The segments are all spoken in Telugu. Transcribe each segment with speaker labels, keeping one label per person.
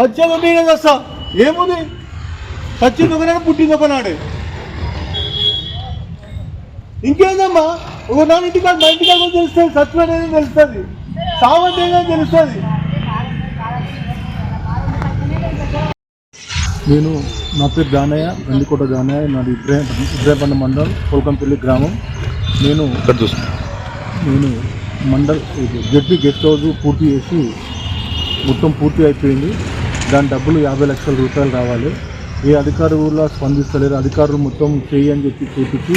Speaker 1: సత్యం నేనే చేస్తా ఏముంది? చచ్చింది ఒకనాడు పుట్టింది ఒకనాడే ఇంకేందమ్మా? ఒక నాన్న ఇంటికాడ మా ఇంటికాడ కూడా తెలుస్తుంది సత్యం అనేది తెలుస్తుంది సావంతి తెలుస్తుంది. నేను నా పేరు జానయ్య గండికోట జానయ్య నాది ఇబ్రాహిం ఇబ్రాహింపండ మండల్ కోల్కంపల్లి గ్రామం. నేను
Speaker 2: ఇక్కడ
Speaker 1: నేను మండల్ ఇది జడ్పీ గెస్ట్ హౌస్ పూర్తి చేసి మొత్తం పూర్తి అయిపోయింది. దాని డబ్బులు యాభై లక్షల రూపాయలు రావాలి. ఏ అధికారులు కూడా స్పందిస్తలేరు అధికారులు మొత్తం చేయి అని చెప్పి చూపించి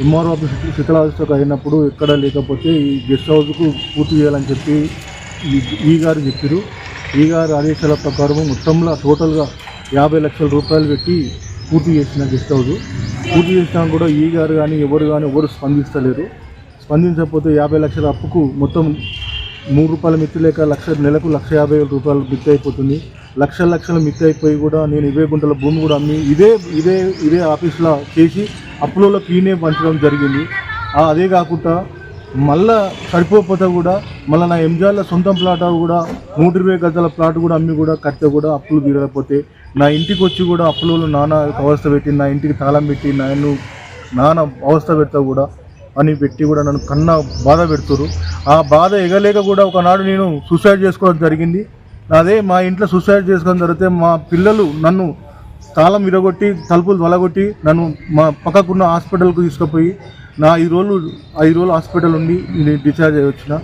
Speaker 1: ఎంఆర్ఓ ఆఫీస్ శిథిలావస్థకు అయినప్పుడు ఎక్కడ లేకపోతే ఈ గెస్ట్ హౌస్కు పూర్తి చేయాలని చెప్పి ఈ- గారు చెప్పారు ఈ గారు ఆదేశాల ప్రకారం మొత్తంలో టోటల్గా యాభై లక్షల రూపాయలు పెట్టి పూర్తి చేసిన గెస్ట్ హౌస్. పూర్తి చేసినా కూడా ఈ గారు కానీ ఎవరు కానీ ఎవరు స్పందిస్తలేరు. స్పందించకపోతే యాభై లక్షల అప్పుకు మొత్తం మూడు రూపాయల మిత్తి లేక లక్ష నెలకు లక్ష యాభై వేల రూపాయలు మిత్తి అయిపోతుంది. లక్షల లక్షల మిత్తి అయిపోయి కూడా నేను ఇవే గుంటల భూమి కూడా అమ్మి ఇదే ఇదే ఇదే ఆఫీస్లో చేసి అప్పులలో క్లీనే పంచడం జరిగింది. అదే కాకుండా మళ్ళా సరిపోకపోతే కూడా మళ్ళీ నా ఎంజాయ్లో సొంతం ప్లాట్ కూడా నూట ఇరవై గజాల ప్లాట్ కూడా అమ్మి కూడా కడితే కూడా అప్పులు తీరకపోతే నా ఇంటికి వచ్చి కూడా అప్పులలో నాన్న అవస్థ పెట్టి నా ఇంటికి తాళం పెట్టి నన్ను నాన్న అవస్థ పెడతా కూడా అని పెట్టి కూడా నన్ను కన్నా బాధ పెడుతురు ఆ బాధ ఎగలేక కూడా ఒకనాడు నేను సూసైడ్ చేసుకోవడం జరిగింది. అదే మా ఇంట్లో సూసైడ్ చేసుకోవడం జరిగితే మా పిల్లలు నన్ను తాళం విరగొట్టి తలుపులు వలగొట్టి నన్ను మా పక్కకున్న హాస్పిటల్కు తీసుకుపోయి నా ఐదు రోజులు ఐదు రోజులు హాస్పిటల్ ఉండి నేను డిశ్చార్జ్ అయ్యి వచ్చిన.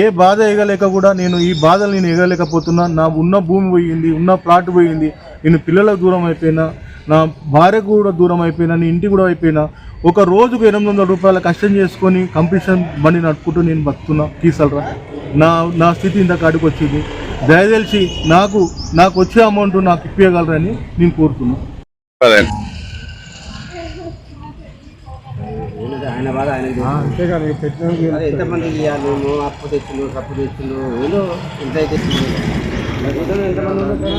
Speaker 1: ఏ బాధ ఎగలేక కూడా నేను ఈ బాధలు నేను ఎగలేకపోతున్నా. నా ఉన్న భూమి పోయింది ఉన్న ప్లాట్ పోయింది. నేను పిల్లలకు దూరం అయిపోయినా. నా భార్యకు కూడా దూరం అయిపోయినా నీ ఇంటికి కూడా అయిపోయినా ఒక రోజుకు ఎనిమిది వందల రూపాయల కష్టం చేసుకొని కంపిటీషన్ బండి నడుపుకుంటూ నేను బతుకుతున్నా. తీసలరా. నా నా స్థితి ఇంత కాడికి వచ్చింది. దయదలిచి నాకు నాకు వచ్చే అమౌంట్ నాకు ఇప్పగలరని నేను కోరుతున్నా.
Speaker 2: అదే
Speaker 3: ఆయన బాధ ఆయన ఇవ్వాలి అప్పు తెచ్చిండు తప్పు తెచ్చిండు ఏదో ఎంత అయితే ఎంతమంది?